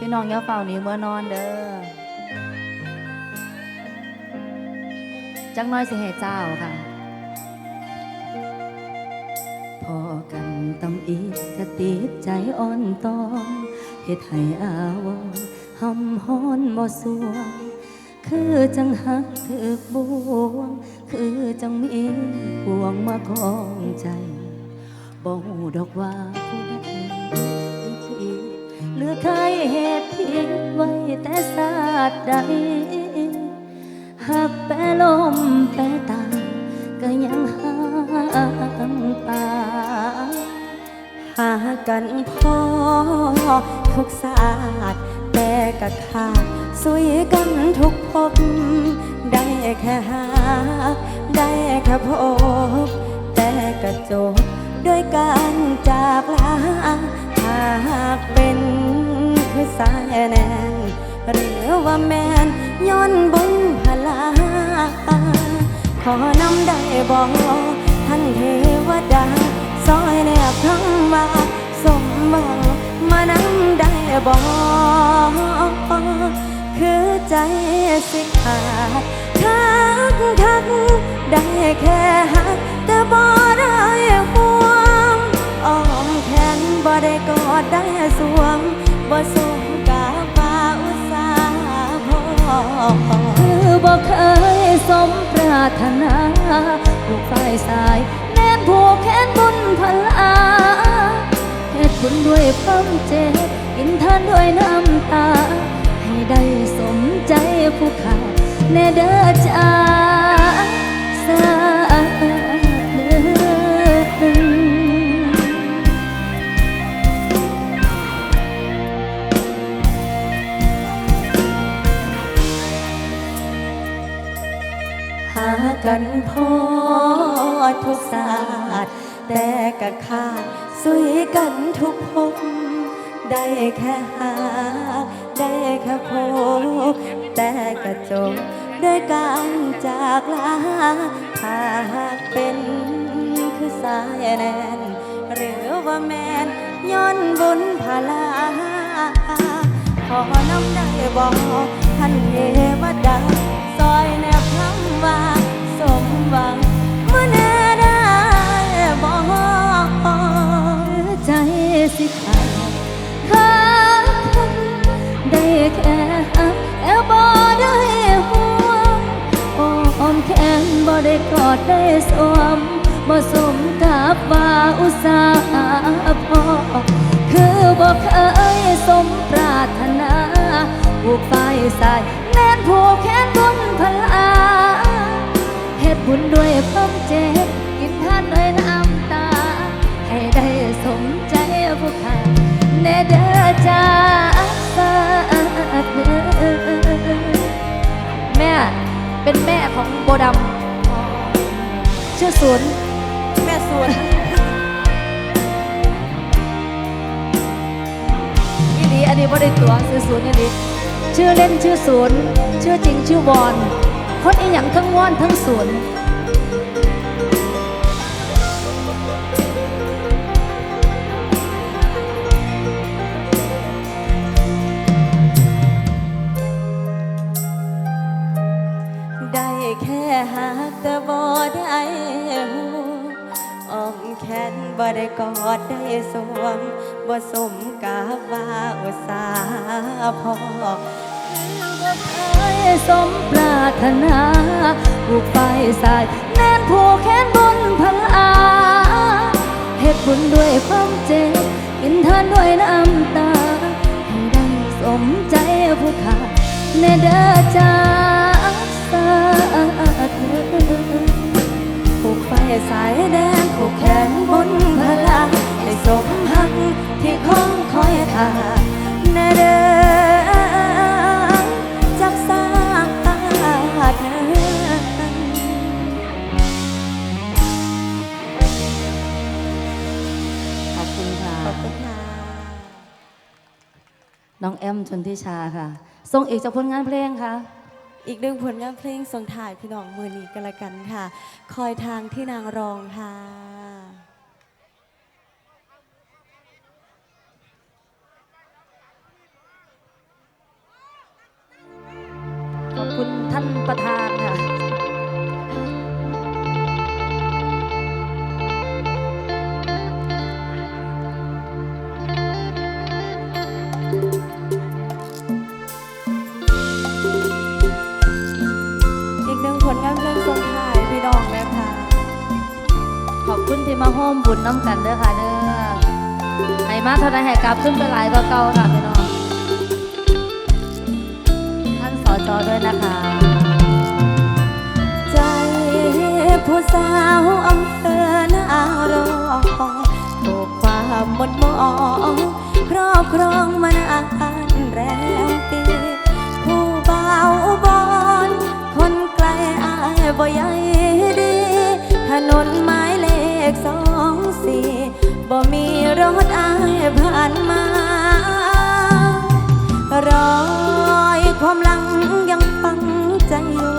พี่น้องอย่าเฝ้าหนีเมื่อนอนเด้อจักน้อยสิให้เจ้าค่ะ พอกันตำอีกกะติดใจอ่อนตอนเฮ็ดให้อาวรณ์หำฮ้อนบ่สวง คือจังหักถือกบวง คือจังมีห่วงมาของใจบ่ฮู้ดอกว่าผู้ือเคยเหตุผิดไว้แต่ศาสตร์ใดหักแปรลมแปรตา ก็ยังห่างปาหากันพอทุกศาสตร์แต่กะขาดสุยกันทุกภพได้แค่หาได้แค่พบ แต่กระจบด้วยการจากลาหากเป็น คือสายแนนหรือว่าแมนย้อนบุญพลา ขอนำได้บอกท่านเทวดาซอยแนบคำว่าสมหวังมานำได้บอกคือใจสิขาดทักทักได้แค่หักแต่บ่ได้ห่วงอ้อมแขนบ่ได้กอดได้สวม บ่สมกาฟ้าอุตสาห์พอคือบ่เคยสมปรารถนาผูกฝ่ายสายแน่นผูกแขนบุญพลาเหตุบุญด้วยความเจ็บกินทานด้วยน้ำตา ให้ได้สมใจผู้ขาแน่เด้อจ้าสา กันพอทุกศาสตร์แต่กะขาดสุยกันทุกภพได้แค่หา ได้แค่พบแต่กระจบด้วยการจากลาถ้าหากเป็นคือสายแนนหรือว่าแมนย้อนบุญพลาขอนำได้บอกท่านเทวดาซอยแน ได้กอดได้สวมบ่สมกับว่าอุตสาห์พอคือบ่เคยสมปรารถนาผูกฝ่ายสายแน่นผูกแขนบุญพลาเหตุบุญด้วยความเจ็บกินทานด้วยน้ำตา ให้ได้สมใจผู้ขาแน่เด้อจ้าสาธุแม่เป็นแม่ของโบดำ ชื่อศูนย์แม่สวนอีหลีอันนี้บ่ได้ตัวชื่อศูนย์อีหลีชื่อเล่นชื่อศูนย์ชื่อจริงชื่อวอนคนอีหยังทั้งวอนทั้งศูนย์ได้แค่หัก แต่บ่ได้หูอ้อมแขนบ่ได้กอดได้สวมบ่สมกาว่าอุตสาห์พอเอ้ยสมปรารถนาผูกไฟสายแน่นผูกแขนบุญพลาเหตุบุญด้วยความเจ็บกินทานด้วยน้ำตา ให้ได้สมใจผู้ขาแน่เด้อจ้าสา ผูกไฟสายแดงผูกแขนบนพลาให้สมหักที่คงคอยท่าแน่เด้อจักสาเธอขอบคุณค่ะ ขอบคุณค่ะ น้องแอมชนทิชาค่ะส่งอีกจากผลงานเพลงค่ะ อีกหนึ่งผลงานเพลงส่งถ่ายพี่น้องมือนีกันละกันค่ะ คอยทางที่นางรองค่ะขอบคุณท่านประธานค่ะ ที่มาโฮมบุญน้ำกันเด้อค่ะเด้อให้มาเท่านั้นให้กลับขึ้นไปหลายก็เก่าค่ะพี่น้องท่านสอจอด้วยนะคะ ใจผู้สาวอำเภอนารองถูกความหมดมองครอบครองมานาน รถอายผ่านมา รอยความหลังยังฟังใจอยู่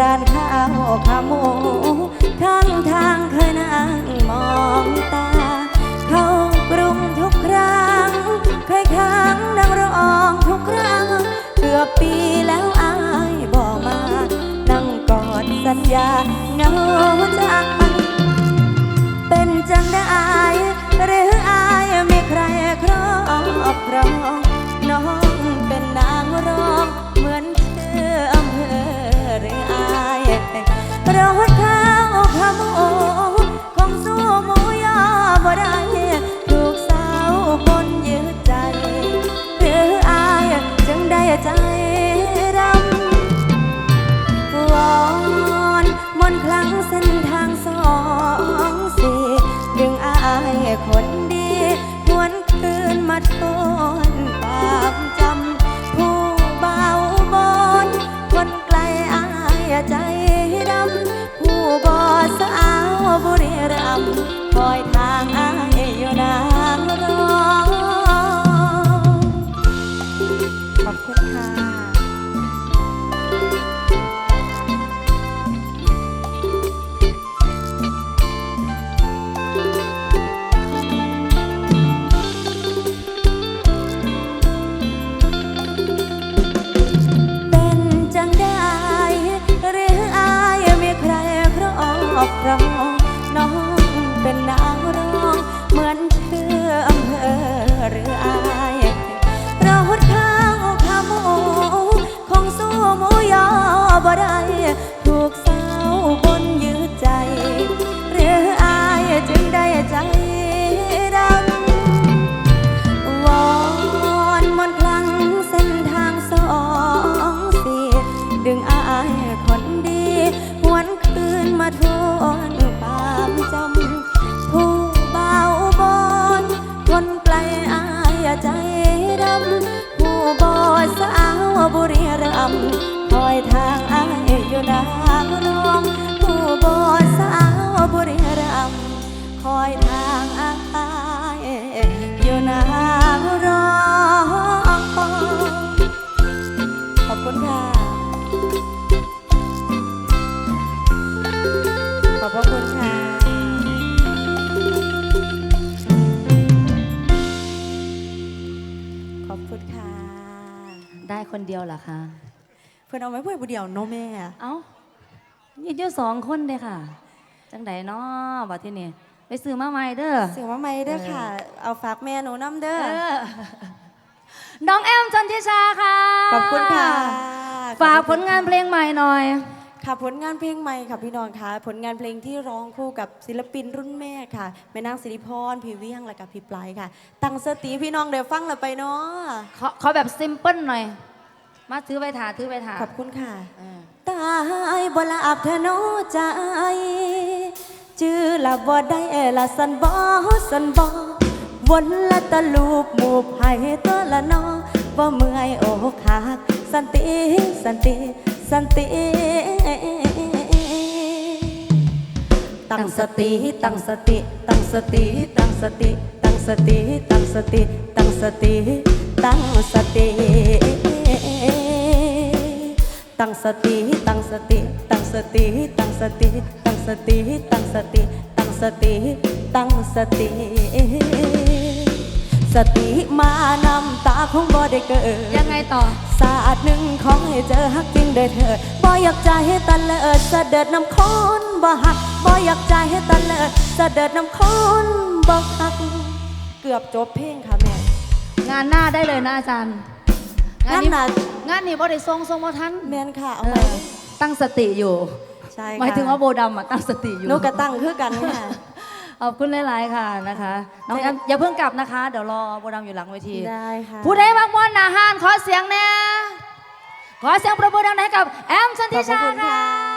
ร้านข้าวขาหมูข้างทางเคยนั่งมองตา เข้ากรุงทุกครั้งเคยค้างนังร้องทุก คนดีหวนคืนมาทนความจำผู้เบาบอนคนไกลอายใจดำผู้บ่สาวบุรีรัมคอยทางอายอยู่นางรอขอบคุณค่ะ อบครอ อยทางอายอยู่นางรอง ผู้บอสาวบุรีรัมคอยทางอายอยู่นางรองขอบคุณค่ะ ขอบพระคุณค่ะขอบคุณค่ะ ได้คนเดียวเหรอคะ พื่อนเอาไว้เพื่อนผู้เดียวเน้องแม่ เอ้ายืนอยู่สองคนเลยค่ะ จังไดเนาะบัดที่นี่ไปซื้อมาใหม่เด้อเสียงว่าไม่เด้อค่ะ เอาฝากแม่หนูน้ำเด้อเออน้องแอมจันทิชาค่ะ ขอบคุณค่ะ ฝากผลงานเพลงใหม่หน่อย ค่ะผลงานเพลงใหม่ค่ะพี่น้องค่ะ ผลงานเพลงที่ร้องคู่กับศิลปินรุ่นแม่ค่ะแม่นางสิริพรพี่เวียงและกับพี่ปลายค่ะ ตั้งสติพี่น้องเดี๋ยวฟังแล้วไปเนาะขอขอแบบซิมเปิลหน่อย มาถือไว้ถาถือไว้ถาขอบคุณค่ะตายบ่ละอับเธอโนใจ จื้อละบ่ได้เอละสันบ่สันบ่วนละตะลูบหมูบให้ตัวละนอบ่เมื่อยโอกหักสันติสันติสันติ ตั้งสติตั้งสติ ตั้งสติตั้งสติ ตั้งสติตั้งสติ ตั้งสติ ตั้งสติ ตั้งสติตั้งสติตั้งสติตั้งสติตั้งสติตั้งสติตั้งสติตั้งสติ สติมานำตาคงบ่ได้เกิดยังไงต่อศาสตร์หนึ่งของให้เจอฮักจริงได้เถิดบ่อยากใจให้ตะเลิดเสด็จนำคนบ่หักบ่อยากใจให้ตะเลิดเสด็จนำคนบ่หัก เกือบจบเพลงค่ะแม่งานหน้าได้เลยนะอาจารย์งานหน้า งานนี้บ่ได้ทรงทรงบ่ทันแมนค่ะเอาเอไว้อตั้งสติอยู่ใช่ค่ะหมายถึงว่าโบดำอะตั้งสติอยู่หนูกระตั้งคือกันค่ะขอบคุณหลายๆค่ะนะคะน้องแอมอย่าเพิ่งกลับนะคะ เดี๋ยวรอโบดำอยู่หลังเวทีได้ค่ะผู้ใดมักมวนหนาหานขอเสียงแน่ขอเสียงประมือดังๆให้กับแอมสันติชาขอบพระคุณค่ะค่ะ